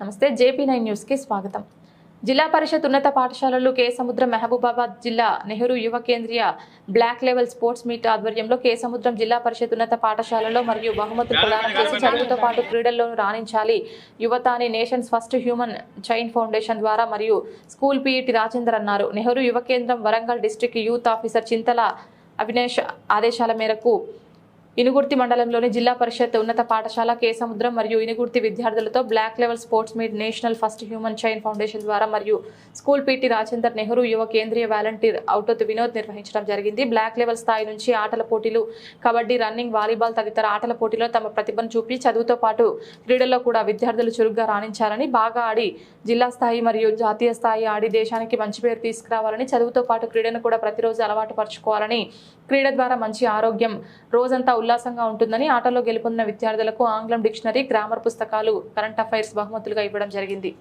నమస్తే JP nine న్యూస్కి స్వాగతం. జిల్లా పరిషత్ ఉన్నత పాఠశాలలు కే సముద్రం మహబూబాబాద్ జిల్లా నెహ్రూ యువ కేంద్రీయ బ్లాక్ లెవెల్ స్పోర్ట్స్ మీట్ ఆధ్వర్యంలో కే సముద్రం జిల్లా పరిషత్ ఉన్నత పాఠశాలలో మరియు బహుమతులు ప్రదానం చేసి చదువుతో పాటు క్రీడల్లోనూ రాణించాలి. యువత అనే nations first human chain foundation ద్వారా మరియు స్కూల్ పీఈటి రాజేందర్ అన్నారు. Nehru Yuva Kendra Warangal district youth officer Chintala Avinesh ఆదేశాల మేరకు ఇనుగుర్తి మండలంలోని జిల్లా పరిషత్ ఉన్నత పాఠశాల కేసముద్రం మరియు ఇనుగుర్తి విద్యార్థులతో block level sports meet national first human chain foundation ద్వారా మరియు స్కూల్ పీటీ రాజేందర్ నెహ్రూ యువ కేంద్రీయ వాలంటీర్ ఔటత్ వినోద్ నిర్వహించడం జరిగింది. బ్లాక్ లెవెల్ స్థాయి నుంచి ఆటల పోటీలు కబడ్డీ రన్నింగ్ వాలీబాల్ తదితర ఆటల పోటీలో తమ ప్రతిభను చూపి చదువుతో పాటు క్రీడల్లో కూడా విద్యార్థులు చురుగ్గా రాణించాలని బాగా ఆడి జిల్లా స్థాయి మరియు జాతీయ స్థాయి ఆడి దేశానికి మంచి పేరు తీసుకురావాలని చదువుతో పాటు క్రీడను కూడా ప్రతిరోజు అలవాటు పరచుకోవాలని క్రీడ ద్వారా మంచి ఆరోగ్యం రోజంతా ఉల్లాసంగా ఉంటుందని ఆటలో గెలుపొందిన విద్యార్థులకు ఆంగ్లం డిక్షనరీ గ్రామర్ పుస్తకాలు కరెంట్ అఫైర్స్ బహుమతులుగా ఇవ్వడం జరిగింది.